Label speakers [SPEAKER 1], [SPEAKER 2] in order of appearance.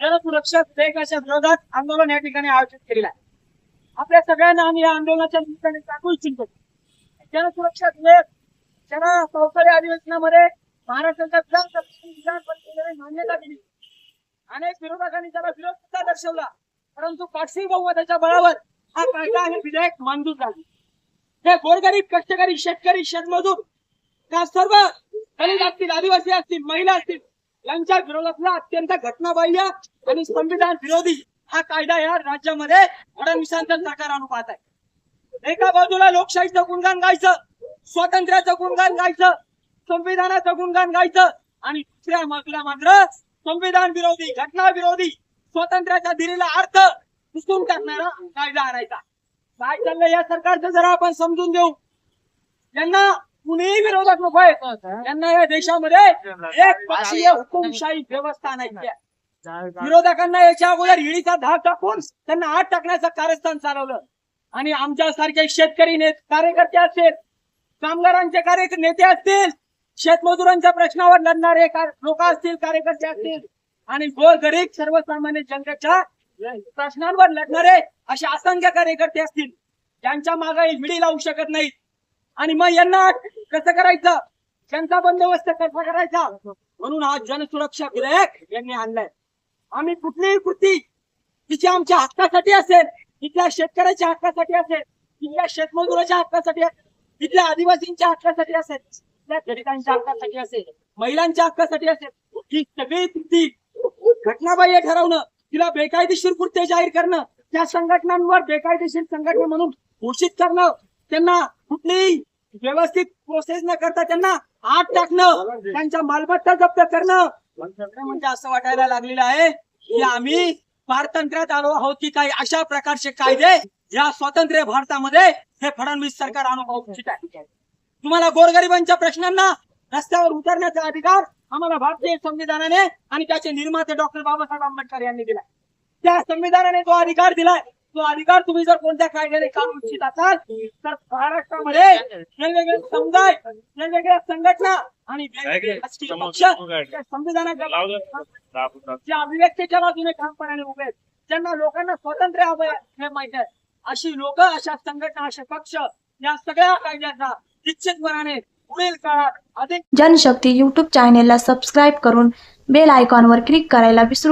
[SPEAKER 1] जनसुरक्षा विधेयकाच्या विरोधात आंदोलन या ठिकाणी आयोजित केलेलं आहे. आपल्या सगळ्यांना आम्ही या आंदोलनाच्या निमित्ताने सांगू इच्छितो जनसुरक्षा विधेयक ज्याला संसदीय अधिवेशनामध्ये महाराष्ट्राच्या विधानसभेची विधान परिषदेने मान्यता दिली. अनेक विरोधकांनी त्याला विरोध सुद्धा दर्शवला. परंतु पाचशे बहुमताच्या बळावर हा कायदा आणि विधेयक मंजूर झाले. हे गोरगरीब कष्टकरी शेतकरी शेतमजूर त्या सर्व दलित असतील आदिवासी असतील महिला असतील यांच्या विरोधातला अत्यंत घटनाबाह्य आणि संविधान विरोधी हा कायदा या राज्यामध्ये फडणवीसांचा सरकार अनुपात आहे. एका बाजूला लोकशाहीचं गुणगान गायचं स्वातंत्र्याचं गुणगान गायचं संविधानाचं गुणगान गायचं आणि दुसऱ्या बाजूला मात्र संविधान विरोधी घटना विरोधी स्वातंत्र्याच्या दिलेला अर्थ पुसून टाकणारा कायदा आणायचा. काय चाललंय या सरकारचं जरा आपण समजून देऊ यांना कुणीही विरोधात नको आहे. यांना या देशामध्ये एक पक्षीय हुकुमशाही व्यवस्था नाही. विरोधकांना याच्या अगोदर हिळीचा धाक टाकून त्यांना आत टाकण्याचं कारस्थान चालवलं. आणि आमच्या सारखे शेतकरी कार्यकर्ते असतील कामगारांचे कार्य नेते असतील शेतमजुरांच्या प्रश्नावर लढणारे लोक असतील कार्यकर्ते असतील आणि गोरगरीब सर्वसामान्य जनतेच्या प्रश्नांवर लढणारे असे असंख्य कार्यकर्ते असतील ज्यांच्या मागे मिडी लावू शकत नाहीत. आणि मग यांना कसं करायचं? त्यांचा बंदोबस्त कसा करायचा? म्हणून हा जनसुरक्षा विधेयक यांनी आणलाय. आम्ही कुठलीही कृती तिची आमच्या हक्कासाठी असेल तिथल्या शेतकऱ्याच्या हक्कासाठी असेल तिथल्या शेतमजुराच्या हक्कासाठी असेल तिथल्या आदिवासींच्या हक्कासाठी असेल तिथल्या दलितांच्या हक्कासाठी असेल महिलांच्या हक्कासाठी असेल ही सगळी कृती घटनाबाह्य ठरवणं तिला बेकायदेशीर कृत्य जाहीर करणं त्या संघटनांवर बेकायदेशीर संघटना म्हणून घोषित करणं त्यांना कुठलीही व्यवस्थित प्रोसेस न करता त्यांना आत टाकणं त्यांच्या मालमत्ता जप्त करणं. म्हणजे असं वाटायला लागलेलं आहे की आम्ही पारतंत्र्यात आलो आहोत की काही अशा प्रकारचे कायदे या स्वातंत्र्य भारतामध्ये हे फडणवीस सरकार इच्छित आहे. तुम्हाला गोरगरिबांच्या प्रश्नांना रस्त्यावर उतरण्याचा अधिकार आम्हाला भारतीय संविधानाने आणि त्याचे निर्माते डॉक्टर बाबासाहेब आंबेडकर यांनी दिलाय. त्या संविधानाने तो अधिकार दिलाय. तो अधिकार तुम्ही जर कोणत्या कायद्याने काढू इच्छित असाल तर महाराष्ट्रामध्ये वेगवेगळे समुदाय वेगवेगळ्या संघटना आणि वेगवेगळे राजकीय पक्ष संविधानाच्या जे अभिव्यक्तीच्या बाजूने ठामपणाने उभे आहेत ज्यांना लोकांना स्वातंत्र्य हवं आहे हे माहीत आहे. अशी लोक अशा संघटना असे पक्ष या सगळ्या कायद्याचा निश्चितपणाने पुढील काळात अधिक
[SPEAKER 2] जनशक्ती यूट्यूब चॅनेलला सबस्क्राईब करून बेल आयकॉनवर क्लिक करायला विसरू